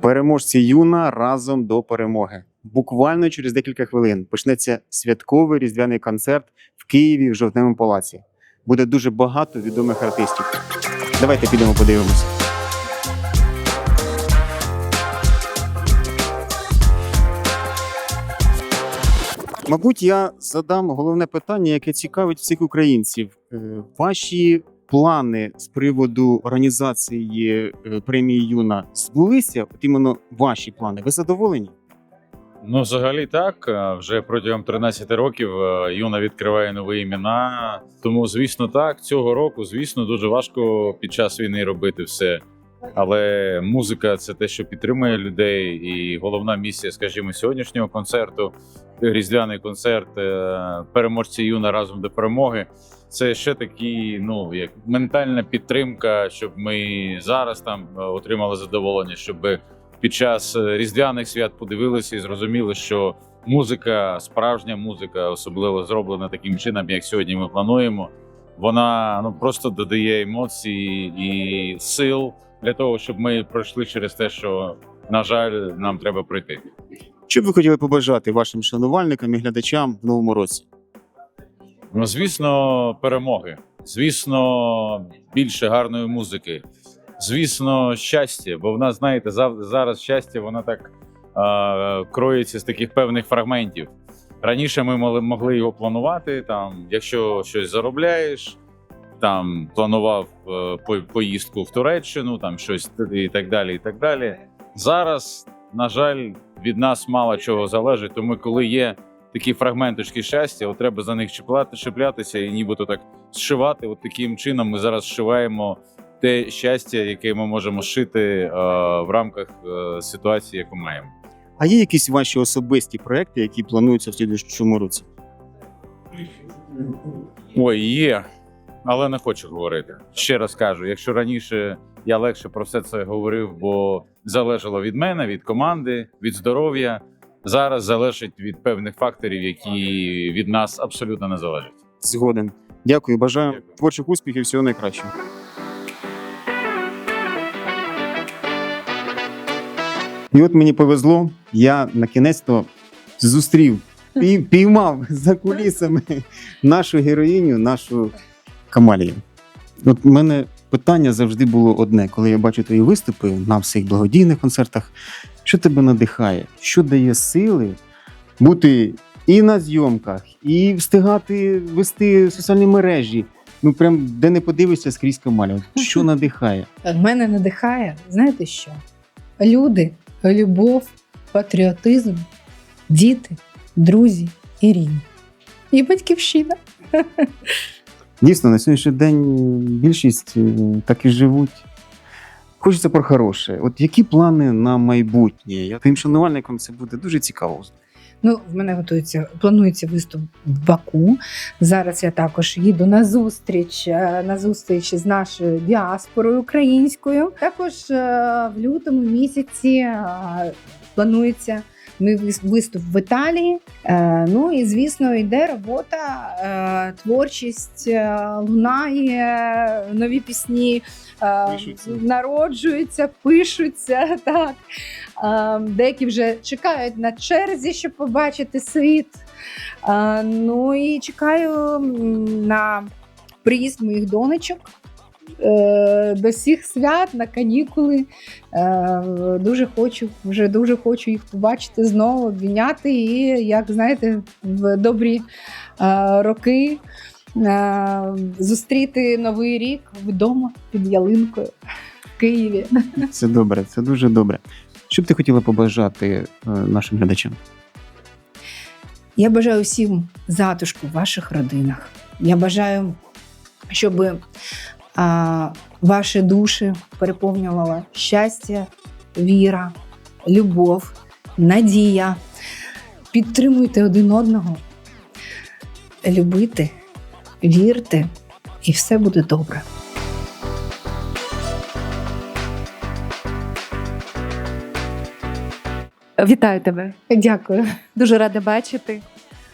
Переможці юна разом до перемоги. Буквально через декілька хвилин почнеться святковий різдвяний концерт в Києві в Жовтневому палаці. Буде дуже багато відомих артистів. Давайте підемо подивимося. Мабуть, я задам головне питання, яке цікавить всіх українців. Е, Ваші плани з приводу організації е, премії Юна збулися? От іменно ваші плани. Ви задоволені? Ну, взагалі так. Е, Вже протягом 13 років е, Юна відкриває нові імена. Тому, звісно, так. Цього року, звісно, дуже важко під час війни робити все. Але музика це те, що підтримує людей, і головна місія, скажімо, сьогоднішнього концерту, різдвяний концерт переможці юна разом до перемоги. Це ще такі, ну як ментальна підтримка, щоб ми зараз там е, отримали задоволення, щоб під час е, різдвяних свят подивилися і зрозуміли, що музика, справжня музика, особливо зроблена таким чином, як сьогодні ми плануємо. Вона ну просто додає емоцій і сил для того, щоб ми пройшли через те, що на жаль, нам треба пройти. Що б ви хотіли побажати вашим шанувальникам і глядачам в новому році? Ну, звісно, перемоги. Звісно, більше гарної музики. Звісно, щастя. Бо в нас, знаєте, зараз щастя, воно так е, кроється з таких певних фрагментів. Раніше ми могли, його планувати. Там, якщо щось заробляєш, там планував е, поїздку в Туреччину, там щось і так далі. І так далі. Зараз, на жаль, від нас мало чого залежить. Тому коли є такі фрагменточки щастя, от треба за них чіпляти, чіплятися і нібито так зшивати. От таким чином ми зараз зшиваємо те щастя, яке ми можемо шити е, в рамках е, ситуації, яку маємо. А є якісь ваші особисті проекти, які плануються в слідчому році? Ой, є, але не хочу говорити. Ще раз кажу: якщо раніше я легше про все це говорив, бо залежало від мене, від команди, від здоров'я. Зараз залежить від певних факторів, які від нас абсолютно не залежать. Згоден. Дякую, бажаю Дякую. творчих успіхів, всього найкращого. І от мені повезло, я на кінець-то зустрів, пій- піймав за кулісами нашу героїню, нашу Камалію. От мене питання завжди було одне, коли я бачу твої виступи на всіх благодійних концертах. Що тебе надихає? Що дає сили бути і на зйомках, і встигати вести соціальні мережі? Ну прям де не подивишся скрізь Камаля. Що надихає? Мене надихає, знаєте що? Люди, любов, патріотизм, діти, друзі і рідні. І батьківщина. Дійсно, на сьогоднішній день більшість е, так і живуть. Хочеться про хороше. От які плани на майбутнє? Я твоїм шанувальникам це буде дуже цікаво. Ну, в мене готується, планується виступ в Баку. Зараз я також їду на зустріч, е, на зустріч з нашою діаспорою українською. Також е, в лютому місяці планується мій виступ в Італії. Е, Ну і звісно, йде робота, е, творчість е, лунає, нові пісні Пишуться. народжуються, пишуться. Так. Деякі вже чекають на черзі, щоб побачити світ. Ну і чекаю на приїзд моїх донечок. Е, До всіх свят на канікули. Е, Дуже хочу, вже дуже хочу їх побачити знову, обійняти і, як знаєте, в добрі е, роки зустріти новий рік вдома під ялинкою в Києві. Це добре, це дуже добре. Що б ти хотіла побажати нашим глядачам? Я бажаю всім затишку в ваших родинах. Я бажаю, щоб ваші душі переповнювала щастя, віра, любов, надія. Підтримуйте один одного, любити, вірте, і все буде добре. Вітаю тебе. Дякую. Дуже рада бачити.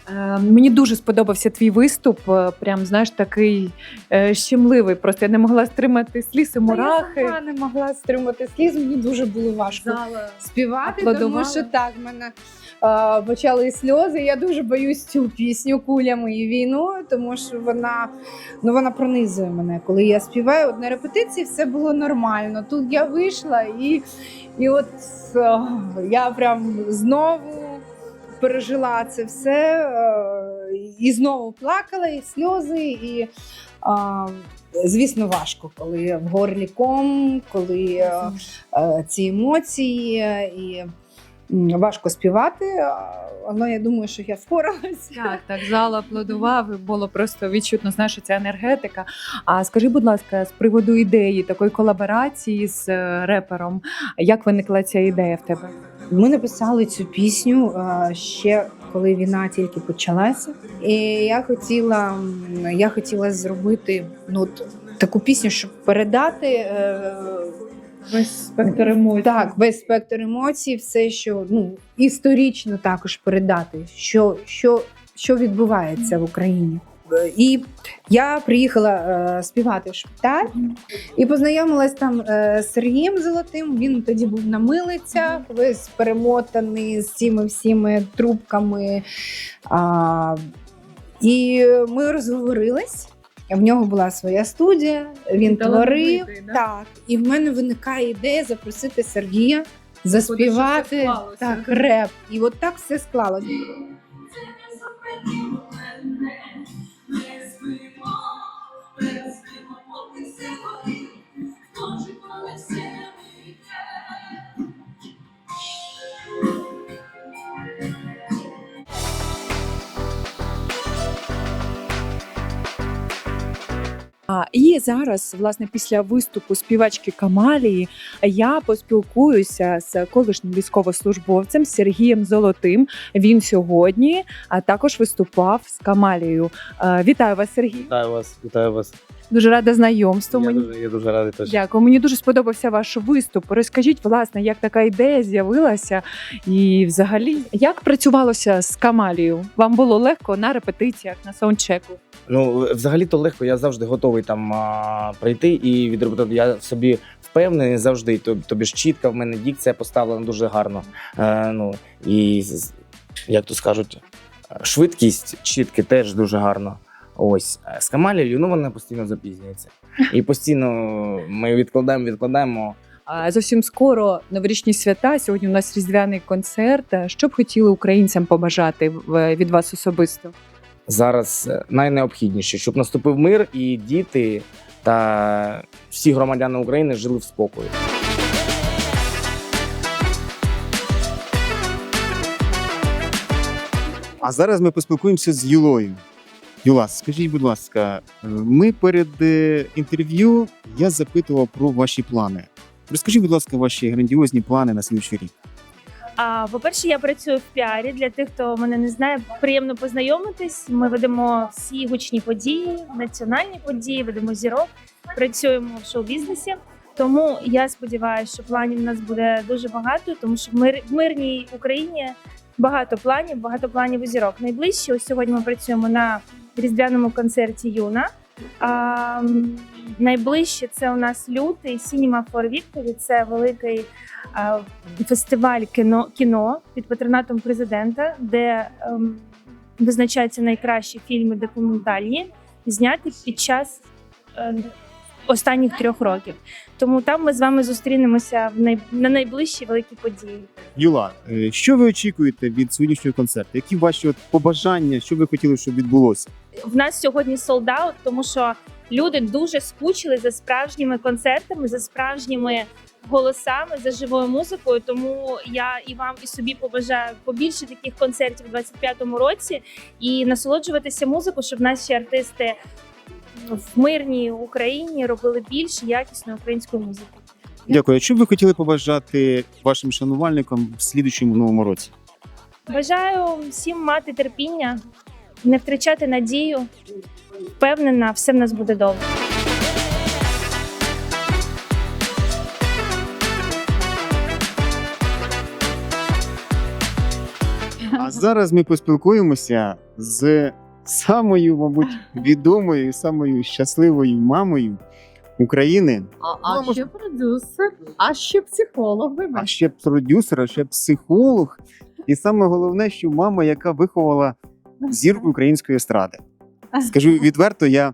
Е, Мені дуже сподобався твій виступ. е, Прям знаєш, такий е, щемливий. Просто я не могла стримати сліз і Та Я сама не могла стримати сліз, мені дуже було важко співати, тому що так, в мене е, почали сльози. Я дуже боюсь цю пісню кулями і війною, тому що вона, ну, вона пронизує мене. Коли я співаю, от на репетиції все було нормально. Тут я вийшла і, і от е, я прям знову. Пережила це все е, і знову плакала, і сльози, і звісно, важко, коли в горлі ком, коли е, е, ці емоції, і важко співати, але я думаю, що я впоралася. Так, так, зал аплодував, було просто відчутно, знаєш, ця енергетика. А скажи, будь ласка, з приводу ідеї такої колаборації з репером, як виникла ця ідея в тебе? Ми написали цю пісню е, ще коли війна тільки почалася. І я хотіла, я хотіла зробити ну, таку пісню, щоб передати. е, Весь спектр емоцій. Так, весь спектр емоцій, все, що ну історично також передати, що, що, що відбувається в Україні. І я приїхала е, співати в шпиталь і познайомилась там е, з Сергієм Золотим. Він тоді був на милицях, весь перемотаний з цими всіми трубками. А, і ми розговорились. В нього була своя студія, він творив. Да? Так, і в мене виникає ідея запросити Сергія заспівати так, реп. І от так все склалося. А, і зараз, власне, після виступу співачки Камалії, я поспілкуюся з колишнім військовослужбовцем Сергієм Золотим. Він сьогодні а також виступав з Камалією. Вітаю вас, Сергій. Вітаю вас, вітаю вас. Дуже рада знайомству. Я Мені дуже, я дуже радий теж. Дякую. Мені дуже сподобався ваш виступ. Розкажіть, власне, як така ідея з'явилася, і взагалі як працювалося з Камалією? Вам було легко на репетиціях, на саундчеку? Ну, взагалі то легко, я завжди готовий там а, прийти і відробити. Я в собі впевнений завжди. Тоб- Тобі ж чітка в мене дікція поставлена дуже гарно. Е, ну, і як то скажуть, швидкість чітки теж дуже гарно. Ось Е, з Камалією, ну вона постійно запізнюється. І постійно ми відкладаємо, відкладаємо. А Зовсім скоро новорічні свята. Сьогодні у нас різдвяний концерт. Що б хотіли українцям побажати в- від вас особисто? зараз е, найнеобхідніше, щоб наступив мир і діти та всі громадяни України жили в спокої. А зараз ми поспілкуємося з Юлою. Юла, скажіть, будь ласка, е, ми перед е, інтерв'ю я запитував про ваші плани. Розкажіть, будь ласка, ваші грандіозні плани на слідчий рік. А по-перше, я працюю в піарі. Для тих, хто мене не знає, приємно познайомитись. Ми ведемо всі гучні події, національні події, ведемо зірок, працюємо в шоу-бізнесі. Тому я сподіваюся, що планів у нас буде дуже багато, тому що в, мир, в мирній Україні багато планів, багато планів у зірок. Найближче ось сьогодні ми працюємо на різдвяному концерті Юна. А, найближче це у нас лютий Cinema for Victory. Це великий а, фестиваль кіно, кіно під патронатом президента, де а, визначаються найкращі фільми документальні, зняті під час е, останніх трьох років. Тому там ми з вами зустрінемося в най, на найближчі великі події. Юла, е, що ви очікуєте від сьогоднішнього концерту? Які ваші от побажання, що ви хотіли, щоб відбулося? В нас сьогодні солдат, тому що люди дуже скучили за справжніми концертами, за справжніми голосами, за живою музикою. Тому я і вам, і собі побажаю побільше таких концертів у 25-му році і насолоджуватися музикою, щоб наші артисти в мирній Україні робили більш якісну українську музику. Дякую. Що б ви хотіли побажати вашим шанувальникам в слідучому новому році? Бажаю всім мати терпіння, не втрачати надію. Впевнена, все в нас буде добре. А зараз ми поспілкуємося з самою, мабуть, відомою, самою щасливою мамою України, А, а Ну, ще продюсер, а ще психолог. а ще продюсер, а ще психолог. І саме головне, що мама, яка виховала зірку української естради. Скажу відверто, я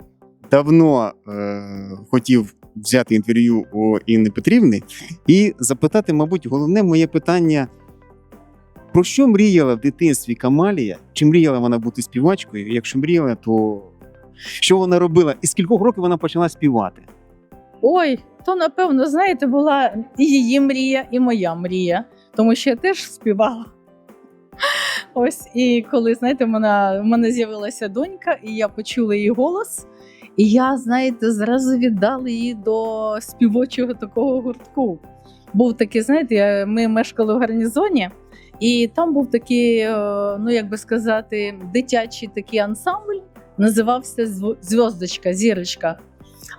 давно е, хотів взяти інтерв'ю у Інни Петрівни і запитати, мабуть, головне моє питання. Про що мріяла в дитинстві Камалія? Чи мріяла вона бути співачкою? Якщо мріяла, то що вона робила? І з кількох років вона почала співати? Ой, то напевно, знаєте, була і її мрія, і моя мрія, тому що я теж співала. Ось, і коли, знаєте, в мене, в мене з'явилася донька, і я почула її голос. І я, знаєте, зразу віддала її до співочого такого гуртку. Був такий, знаєте, ми мешкали в гарнізоні, і там був такий, е, ну як би сказати, дитячий такий ансамбль, називався «Зв- Зв'оздочка, зірочка.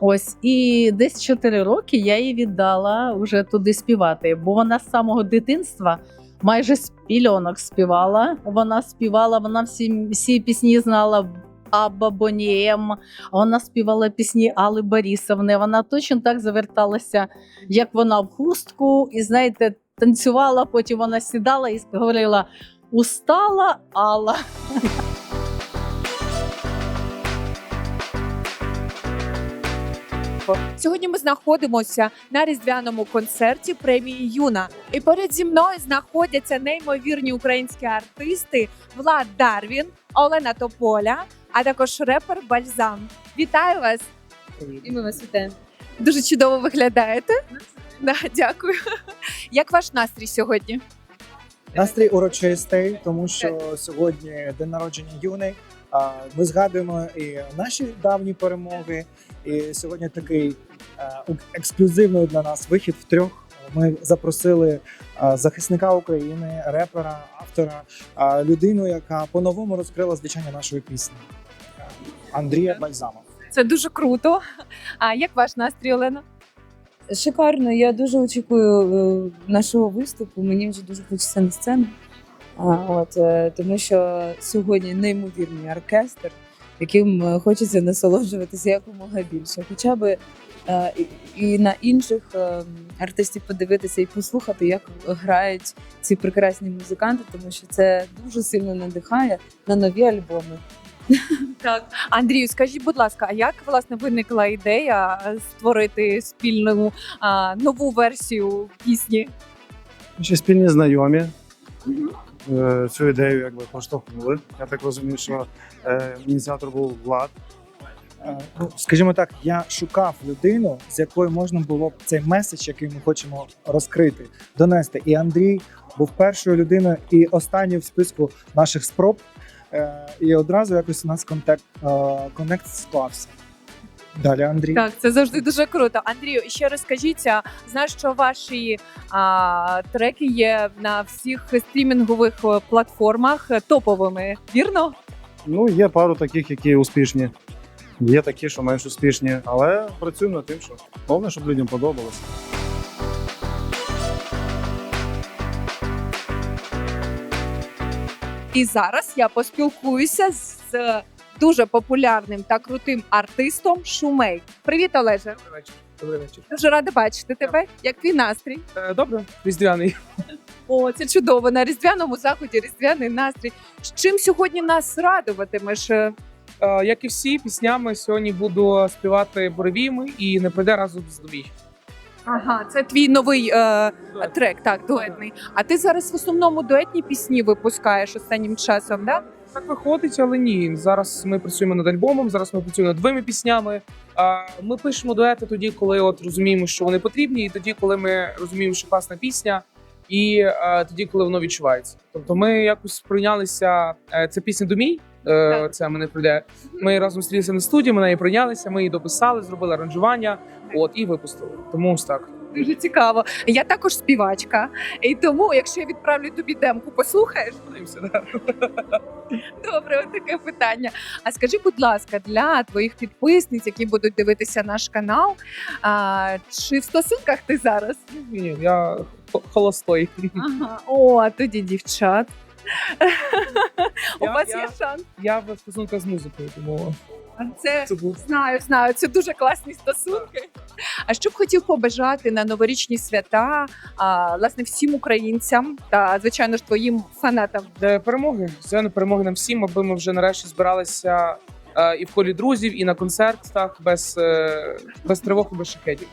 Ось і десь 4 роки я її віддала вже туди співати, бо вона з самого дитинства майже з пільонок співала. Вона співала, вона всі, всі пісні знала. Абба Бонієм, вона співала пісні Алли Борисовни. Вона точно так заверталася, як вона в хустку, і знаєте, танцювала. Потім вона сідала і говорила: Устала Алла. Сьогодні ми знаходимося на різдвяному концерті премії Юна. І поряд зі мною знаходяться неймовірні українські артисти Влад Дарвін, Олена Тополя, а також репер Бальзам. Вітаю вас! І ми вас вітаємо. Дуже чудово виглядаєте. Да, дякую. Як ваш настрій сьогодні? Настрій урочистий, тому що сьогодні день народження юний. Ми згадуємо і наші давні перемоги. І сьогодні такий е, ексклюзивний для нас вихід в трьох. Ми запросили е, захисника України, репера, автора, е, людину, яка по-новому розкрила звучання нашої пісні. Андрія Бальзамов. Це дуже круто. А як ваш настрій, Олена? Шикарно, я дуже очікую е, нашого виступу. Мені вже дуже хочеться на сцену. От, е, тому що сьогодні неймовірний оркестр, яким е, хочеться насолоджуватися якомога більше. Хоча би і- на інших артистів подивитися і послухати, як грають ці прекрасні музиканти, тому що це дуже сильно надихає на нові альбоми. Так, Андрію, скажіть, будь ласка, а як власне виникла ідея створити спільну а, нову версію пісні? Ще спільні знайомі е, цю ідею якби поштовхнули. Я так розумію, що е, ініціатор був Влад. Е, Ну, скажімо так, я шукав людину, з якою можна було б цей меседж, який ми хочемо розкрити, донести. І Андрій був першою людиною і останньою в списку наших спроб. Е, І одразу якось у нас контакт, е, коннект склався. Далі Андрій. Так, це завжди дуже круто. Андрію, ще розкажіть, знаю, що ваші а, треки є на всіх стрімінгових е, платформах топовими, вірно? Ну, є пару таких, які успішні. Є такі, що менш успішні, але працюємо над тим, що головне, щоб людям подобалося. І зараз я поспілкуюся з дуже популярним та крутим артистом Шумей. Привіт, Олеже. Добрий вечір. Добрий вечір. Дуже рада бачити тебе. Як твій настрій? Е, Добре, різдвяний. О, це чудово. На різдвяному заході різдвяний настрій. З чим сьогодні нас радуватимеш? Е, Як і всі, піснями сьогодні буду співати буревіями і не прийде разом з домі. Ага, це твій новий е, трек, так, дуетний. А ти зараз в основному дуетні пісні випускаєш останнім часом, да? Так виходить, але ні. Зараз ми працюємо над альбомом, зараз ми працюємо над двома піснями. А Ми пишемо дуети тоді, коли от розуміємо, що вони потрібні, і тоді, коли ми розуміємо, що класна пісня, і е, тоді, коли воно відчувається. Тобто ми якось прийнялися. е, Це пісня Домій. Е, Це мене прийде. Ми разом стрілися на студії, ми неї прийнялися, ми її дописали, зробили аранжування, от і випустили. Тому ось так. Дуже цікаво. Я також співачка, і тому, якщо я відправлю тобі демку, послухаєш? Подивимося, да. Добре, таке питання. А скажи, будь ласка, для твоїх підписниць, які будуть дивитися наш канал, а, чи в стосунках ти зараз? Ні, ні, я хо- холостой. Ага. О, тоді дівчат. У вас є шанс. Я в стосунках з музикою, тому Це знаю, знаю. Це дуже класні стосунки. А що б хотів побажати на новорічні свята, а, власне, всім українцям та звичайно ж твоїм фанатам? Де перемоги. Звичайно, перемоги нам всім, аби ми вже нарешті збиралися е, і в колі друзів, і на концертах без, е, без тривог і без шахетів.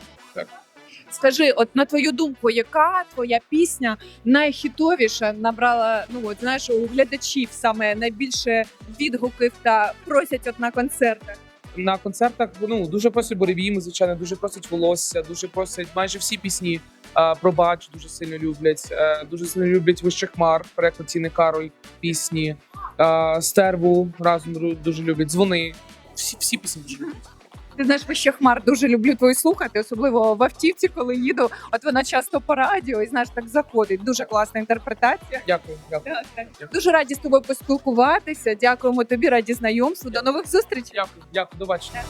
Скажи, от на твою думку, яка твоя пісня найхітовіша набрала ну от знаєш у глядачів саме найбільше відгуків та просять от на концертах? На концертах ну дуже просять буревії, звичайно, дуже просять волосся, дуже просять майже всі пісні. Е, Пробач дуже сильно люблять. е, Дуже сильно люблять вище хмар, переклад Тіни Кароль, пісні. е, Стерву разом дуже люблять. Дзвони. Всі, всі пісні дуже люблять. Ти знаєш, ще хмар дуже люблю твою слухати, особливо в автівці, коли їду. От вона часто по радіо і знаєш так заходить. Дуже класна інтерпретація. Дякую, дякую. Так, так. Дуже раді з тобою поспілкуватися. Дякуємо тобі, раді знайомству. До нових зустрічей. Дякую, дякую, до бачення.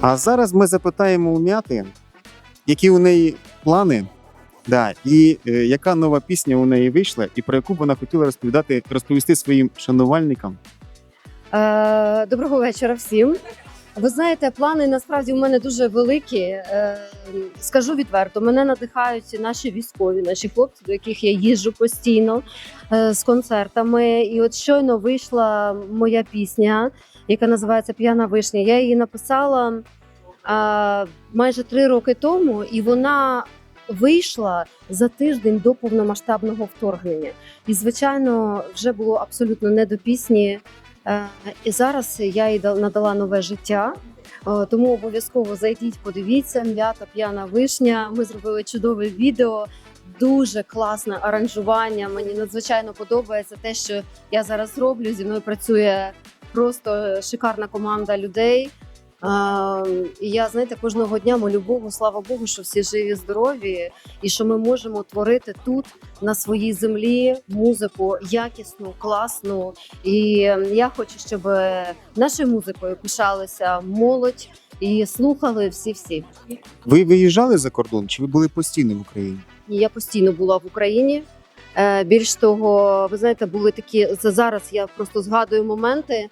А зараз ми запитаємо у м'яти, які у неї плани, да, і е, яка нова пісня у неї вийшла, і про яку вона хотіла розповідати, розповісти своїм шанувальникам. Е, Доброго вечора всім. Ви знаєте, плани насправді у мене дуже великі. Е, Скажу відверто, мене надихають наші військові, наші хлопці, до яких я їжджу постійно е, з концертами. І от щойно вийшла моя пісня, яка називається П'яна вишня. Я її написала е, майже три роки тому, і вона вийшла за тиждень до повномасштабного вторгнення. І, звичайно, вже було абсолютно не до пісні. Е, І зараз я їй дал- надала нове життя. Е, Тому обов'язково зайдіть, подивіться. М'ята п'яна вишня. Ми зробили чудове відео. Дуже класне аранжування. Мені надзвичайно подобається те, що я зараз роблю. Зі мною працює просто шикарна команда людей. І я знаєте, кожного дня молю Богу, слава Богу, що всі живі, здорові, і що ми можемо творити тут на своїй землі музику якісну, класну. І я хочу, щоб е, нашою музикою пишалися молодь і слухали всі-всі. Ви виїжджали за кордон, чи ви були постійно в Україні? Я постійно була в Україні. Е, Більш того, ви знаєте, були такі за- зараз. Я просто згадую моменти,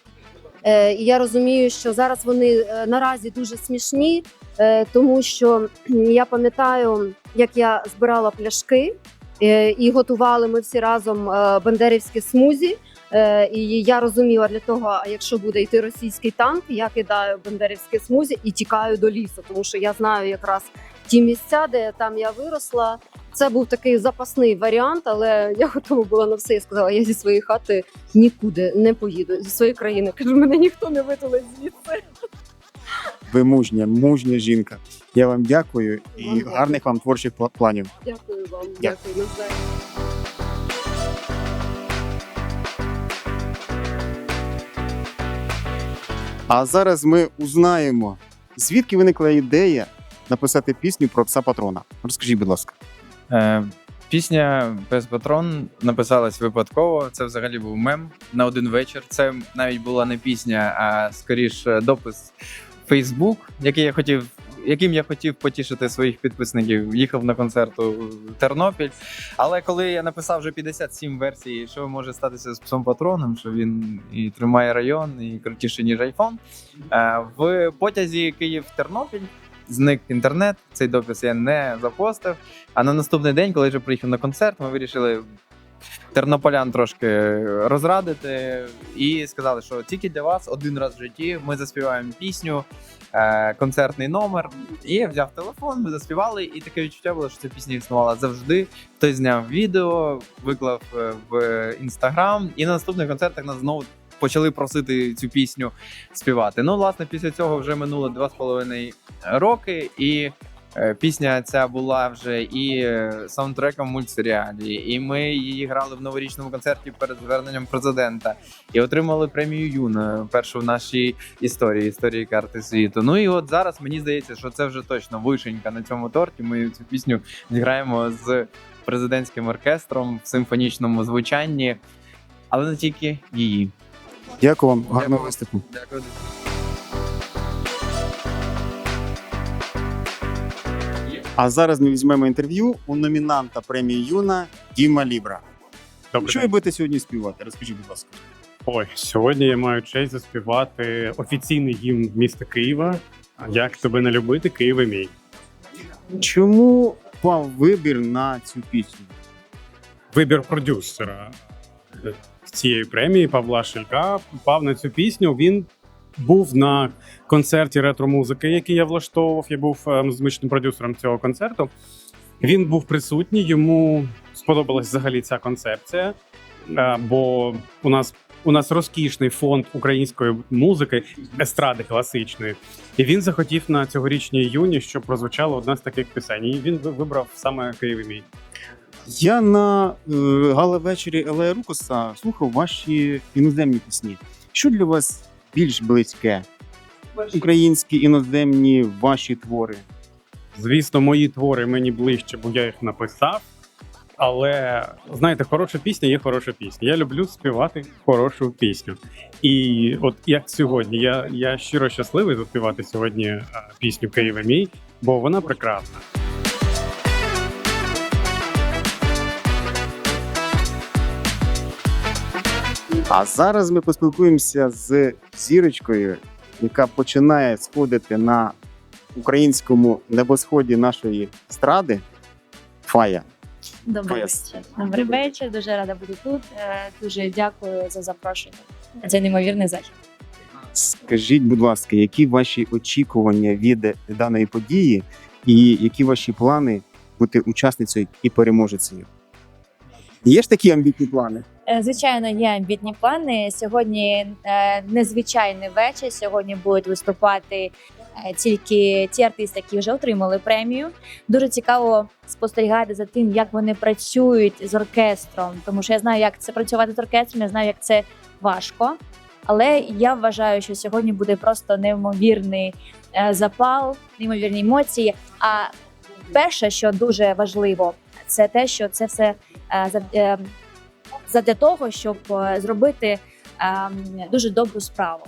і я розумію, що зараз вони е, наразі дуже смішні, е, тому що я пам'ятаю, як я збирала пляшки е, і готували ми всі разом е, бандерівські смузі. Е, І я розуміла для того, а якщо буде йти російський танк, я кидаю бандерівське смузі і тікаю до лісу, тому що я знаю якраз ті місця, де там я виросла. Це був такий запасний варіант, але я готова була на все. Я сказала, я зі своєї хати нікуди не поїду зі своєї країни. Кажу, мене ніхто не витулить звідси. Ви мужня, мужня жінка. Я вам дякую і Вам дякую. гарних вам творчих планів. Дякую вам, Дякую. дякую. А зараз ми узнаємо, звідки виникла ідея написати пісню про пса патрона. Розкажіть, будь ласка. Е, пісня Пес Патрон написалась випадково. Це взагалі був мем на один вечір. Це навіть була не пісня, а скоріше допис в Facebook, який я хотів. Яким я хотів потішити своїх підписників, їхав на концерт у Тернопіль. Але коли я написав вже 57 версій, що може статися з псом патроном, що він і тримає район, і крутіше, ніж айфон. е, В потязі Київ-Тернопіль зник інтернет. Цей допис я не запостив. А на наступний день, коли вже приїхав на концерт, ми вирішили тернополян трошки розрадити і сказали, що тільки для вас один раз в житті ми заспіваємо пісню, е, концертний номер. І я взяв телефон, ми заспівали, і таке відчуття було, що ця пісня існувала завжди. Хтось зняв відео, виклав е, в інстаграм, і на наступних концертах нас знову. Почали просити цю пісню співати. Ну, власне, після цього вже минуло два з половиною роки, і Е, Пісня ця була вже і е, саундтреком в мультсеріалі, і ми її грали в новорічному концерті перед зверненням президента і отримали премію Юна, першу в нашій історії, історії карти світу. Ну і от зараз мені здається, що це вже точно вишенька на цьому торті. Ми цю пісню зіграємо з президентським оркестром в симфонічному звучанні, але не тільки її. Дякую вам, гарного виступу. Дякую. А зараз ми візьмемо інтерв'ю у номінанта премії Юна Діма Лібра. Добрий Що ви день. будете сьогодні співати? Розкажіть, будь ласка. Ой, сьогодні я маю честь заспівати офіційний гімн міста Києва. Як тебе не любити, Києве мій. Чому впав вибір на цю пісню? Вибір продюсера цієї премії Павла Шелька впав на цю пісню. Він був на концерті ретро-музики, який я влаштовував. Я був е, музичним продюсером цього концерту. Він був присутній, йому сподобалась взагалі ця концепція, е, бо у нас. У нас розкішний фонд української музики, естради класичної, і він захотів на цьогорічній юні, щоб прозвучала одна з таких пісень. І він вибрав саме Києві мій. Я на е, гала-вечорі Елея Рукоса слухав ваші іноземні пісні. Що для вас більш близьке? Українські іноземні ваші твори. Звісно, мої твори мені ближче, бо я їх написав. Але знаєте, хороша пісня є хороша пісня. Я люблю співати хорошу пісню. І от як сьогодні, я, я щиро щасливий заспівати сьогодні е, пісню Києва мій, бо вона прекрасна. А зараз ми поспілкуємося з зірочкою, яка починає сходити на українському небосході нашої стради. Фая. Добрий вечір. Добрий вечір. Дуже рада бути тут. Е, Дуже дякую за запрошення. Це неймовірний захід. Скажіть, будь ласка, які ваші очікування від даної події, і які ваші плани бути учасницею і переможецею? Є ж такі амбітні плани? Е, Звичайно, є амбітні плани. Сьогодні е, незвичайний вечір. Сьогодні будуть виступати е, тільки ті артисти, які вже отримали премію. Дуже цікаво спостерігати за тим, як вони працюють з оркестром, тому що я знаю, як це працювати з оркестром, я знаю, як це важко. Але я вважаю, що сьогодні буде просто неймовірний запал, неймовірні емоції. А перше, що дуже важливо, це те, що це все задля того, щоб е, зробити ем, дуже добру справу.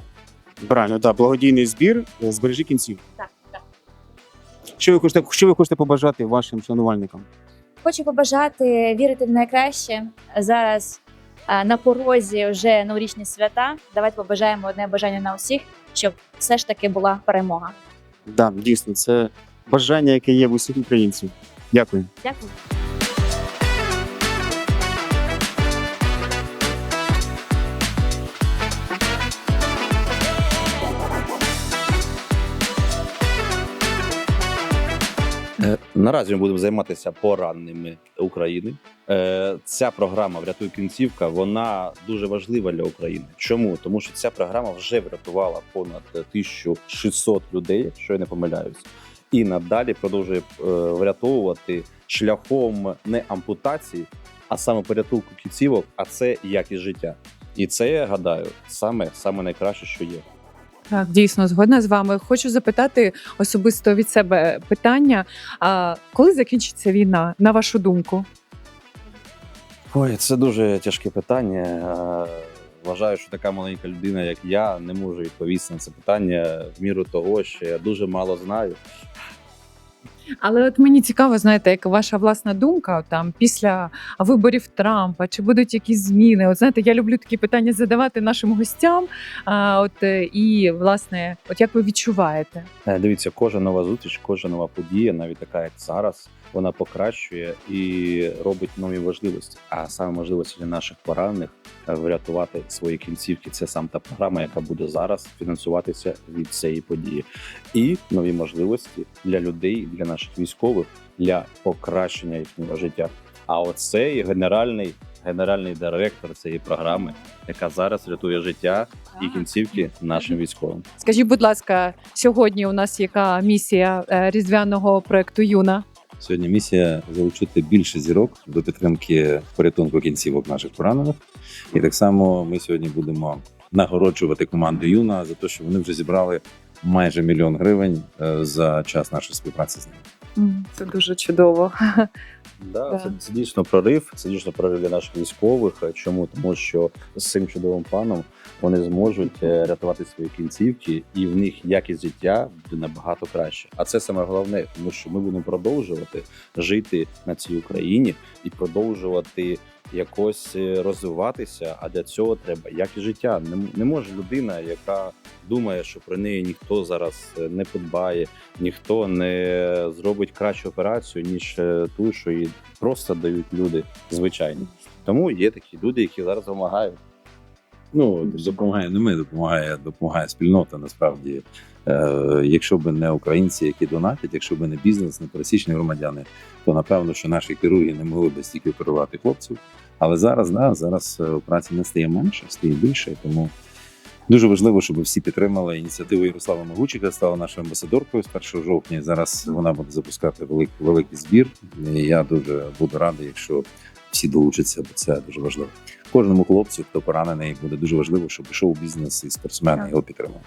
Правильно, так, благодійний збір е, збережи кінців. Так, так. Що ви хочете, що ви хочете побажати вашим шанувальникам? Хочу побажати вірити в найкраще. Зараз е, на порозі вже новорічні свята. Давайте побажаємо одне бажання на усіх, щоб все ж таки була перемога. Так, дійсно, це бажання, яке є в усіх українців. Дякую. Дякую. Наразі ми будемо займатися пораненими України. Е, Ця програма Врятуй кінцівка. Вона дуже важлива для України. Чому? Тому що ця програма вже врятувала понад 1600 людей, якщо я не помиляюсь, і надалі продовжує е, врятовувати шляхом не ампутації, а саме порятунку кінцівок. А це якість життя. І це я гадаю саме саме найкраще, що є. Так, дійсно згодна з вами. Хочу запитати особисто від себе питання: а коли закінчиться війна, на вашу думку? Ой, це дуже тяжке питання. Вважаю, що така маленька людина, як я, не може відповісти на це питання в міру того, що я дуже мало знаю. Але от мені цікаво, знаєте, як ваша власна думка там після виборів Трампа, чи будуть якісь зміни? От знаєте, я люблю такі питання задавати нашим гостям. А, от е, і власне, от як ви відчуваєте? Е, Дивіться, кожна нова зустріч, кожна нова подія, навіть така як зараз, вона покращує і робить нові можливості. А саме можливості для наших поранених е, врятувати свої кінцівки. Це сам та програма, яка буде зараз фінансуватися від цієї події, і нові можливості для людей, для наших військових для покращення їхнього життя. А оцей генеральний генеральний директор цієї програми, яка зараз рятує життя і кінцівки нашим військовим. Скажіть, будь ласка, сьогодні у нас яка місія е, різдвяного проекту Юна? Сьогодні місія залучити більше зірок до підтримки порятунку кінцівок наших поранених. І так само ми сьогодні будемо нагороджувати команду Юна за те, що вони вже зібрали майже мільйон гривень е, за час нашої співпраці з ними. Це дуже чудово. Да, Да. Це, це дійсно прорив. Це дійсно прорив для наших військових. Чому? Тому що з цим чудовим планом вони зможуть е, рятувати свої кінцівки, і в них якість життя буде набагато краще. А це саме головне, тому що ми будемо продовжувати жити на цій Україні і продовжувати якось е, розвиватися. А для цього треба якість життя. Не, не може людина, яка думає, що про неї ніхто зараз е, не подбає, ніхто не зробить кращу операцію, ніж ту, що їй просто дають люди звичайні. Тому є такі люди, які зараз допомагають. Ну, допомагає не ми, допомагає, допомагає спільнота. Насправді, е, якщо б не українці, які донатять, якщо б не бізнес, не пересічні громадяни, то напевно, що наші хірурги не могли б стільки оперувати хлопців. Але зараз, да, зараз е, операцій не стає менше, стає більше. Тому дуже важливо, щоб всі підтримали ініціативу Ярослава Могучика, стала нашою амбасадоркою з 1 жовтня. Зараз вона буде запускати великий великий збір. І я дуже буду радий, якщо всі долучаться, бо це дуже важливо. Кожному хлопцю, хто поранений, буде дуже важливо, щоб шоу-бізнес і спортсмени його підтримали.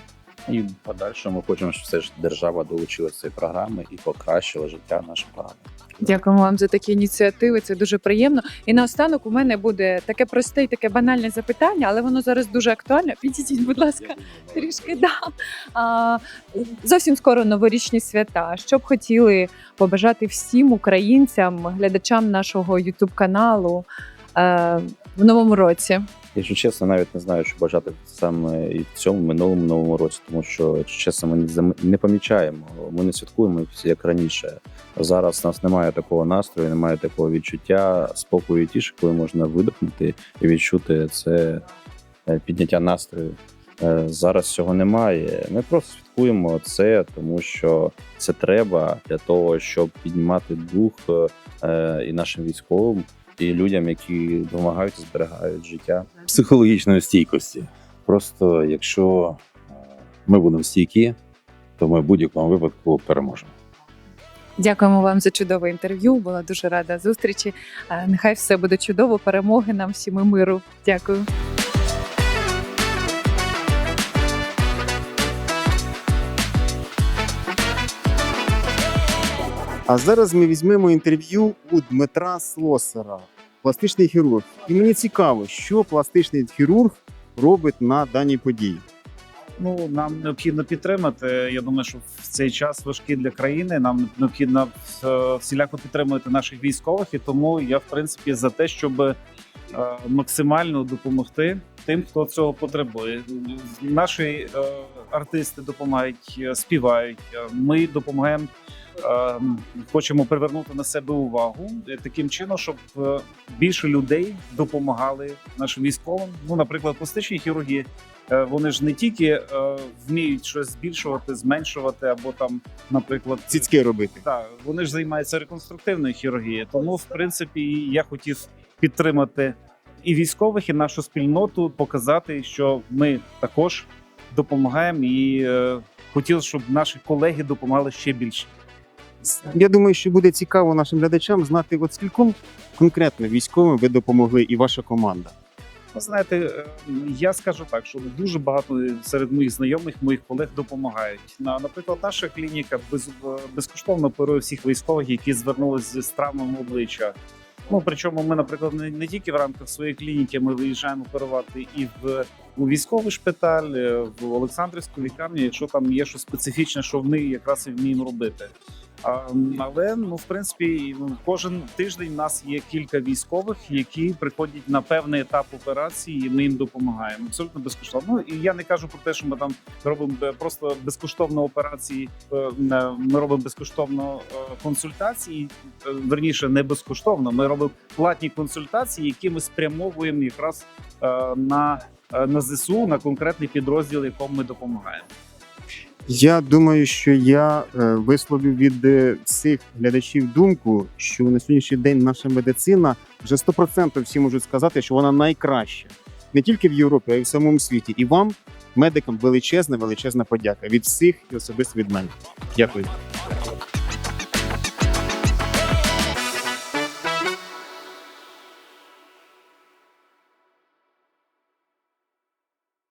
І в подальшому хочемо, щоб все ж держава долучилася цієї програми і покращила життя нашим пораненим. Дякуємо вам за такі ініціативи. Це дуже приємно. І наостанок у мене буде таке просте і таке банальне запитання, але воно зараз дуже актуальне. Підійдіть, будь ласка, трішки да. А, зовсім скоро новорічні свята. Що б хотіли побажати всім українцям, глядачам нашого Ютуб каналу е, в новому році? Якщо чесно, навіть не знаю, що бажати саме і в цьому минулому новому році, тому що якщо чесно, ми не зам- помічаємо. Ми не святкуємо як- раніше. Зараз у нас немає такого настрою, немає такого відчуття спокою і тиші, коли можна видихнути і відчути це е, підняття настрою. Е, Зараз цього немає. Ми просто святкуємо це, тому що це треба для того, щоб піднімати дух е, і нашим військовим, і людям, які допомагають зберігають життя. Психологічної стійкості. Просто якщо е, ми будемо стійкі, то ми в будь-якому випадку переможемо. Дякуємо вам за чудове інтерв'ю. Була дуже рада зустрічі. Е, Нехай все буде чудово. Перемоги нам всім і миру. Дякую. А зараз ми візьмемо інтерв'ю у Дмитра Слосара, пластичний хірург. І мені цікаво, що пластичний хірург робить на даній події. Ну нам необхідно підтримати. Я думаю, що в цей час важкий для країни. Нам необхідно е, всіляко підтримувати наших військових, і тому я в принципі за те, щоб е, максимально допомогти тим, хто цього потребує. Наші е, артисти допомагають, співають. Ми допомагаємо. Е, Хочемо привернути на себе увагу е, таким чином, щоб е, більше людей допомагали нашим військовим. Ну, наприклад, пластичні хірурги Е, вони ж не тільки вміють щось збільшувати, зменшувати або там, наприклад, Цицьки робити. Так, вони ж займаються реконструктивною хірургією. Тому, в принципі, я хотів підтримати і військових, і нашу спільноту, показати, що ми також допомагаємо, і хотів, щоб наші колеги допомагали ще більше. Я думаю, що буде цікаво нашим глядачам знати, от скільком конкретно військовим ви допомогли і ваша команда. Ви знаєте, е, я скажу так, що дуже багато серед моїх знайомих, моїх колег допомагають. На, наприклад, наша клініка без, безкоштовно оперує всіх військових, які звернулися з травмами обличчя. Ну причому ми, наприклад, не, не тільки в рамках своєї клініки, ми виїжджаємо оперувати і в у військовий шпиталь, е, в Олександрівську лікарню, якщо там є щось специфічне, що ми якраз і вміємо робити. А, але ну, в принципі, ну, кожен тиждень в нас є кілька військових, які приходять на певний етап операції, і ми їм допомагаємо абсолютно безкоштовно. Ну і я не кажу про те, що ми там робимо е, просто безкоштовно операції. е, е, Ми робимо безкоштовно консультації. Верніше, не безкоштовно. Ми робимо платні консультації, які ми спрямовуємо якраз на, на ЗСУ, на конкретний підрозділ, якому ми допомагаємо. Я думаю, що я висловив висловлю від цих всіх глядачів думку, що на сьогоднішній день наша медицина вже 100% всі можуть сказати, що вона найкраща не тільки в Європі, а й в самому світі. І вам, медикам, величезна, величезна подяка від всіх і особисто від мене. Дякую.